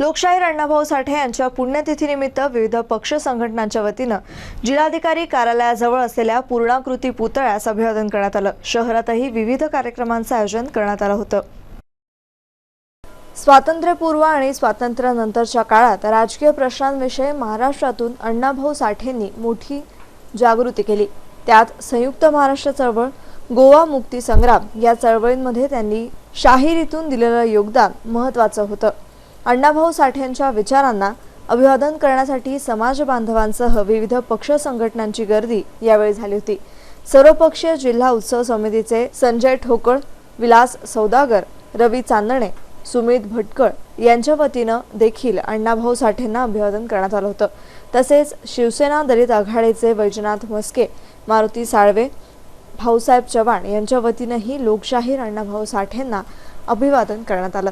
लोकशाहीर अण्णाभाऊ साठे यांच्या पुण्यतिथीनिमित्त विविध पक्ष संघटनांच्या वतीनं जिल्हाधिकारी कार्यालयाजवळ असलेल्या पूर्णाकृती पुतळ्यास अभिवादन करण्यात आलं. शहरातही विविध कार्यक्रमांचं आयोजन करण्यात आलं होतं. स्वातंत्र्यपूर्व आणि स्वातंत्र्यानंतरच्या काळात राजकीय प्रश्नांविषयी महाराष्ट्रातून अण्णाभाऊ साठेंनी मोठी जागृती केली. त्यात संयुक्त महाराष्ट्र चळवळ गोवा मुक्ती संग्राम या चळवळींमध्ये त्यांनी शाहिरीतून दिलेलं योगदान महत्त्वाचं होतं. अण्णाभाऊ साठेंच्या विचारांना अभिवादन करण्यासाठी समाज बांधवांसह विविध पक्ष संघटनांची गर्दी यावेळी झाली होती. सर्वपक्षीय जिल्हा उत्सव समितीचे संजय ठोकळ विलास सौदागर रवी चांदणे सुमित भटकळ यांच्या वतीनं देखील अण्णाभाऊ साठेंना अभिवादन करण्यात आलं होतं. तसेच शिवसेना दलित आघाडीचे वैजनाथ मस्के मारुती साळवे भाऊसाहेब चव्हाण यांच्या वतीनंही लोकशाहीर अण्णाभाऊ साठेंना अभिवादन करण्यात आलं.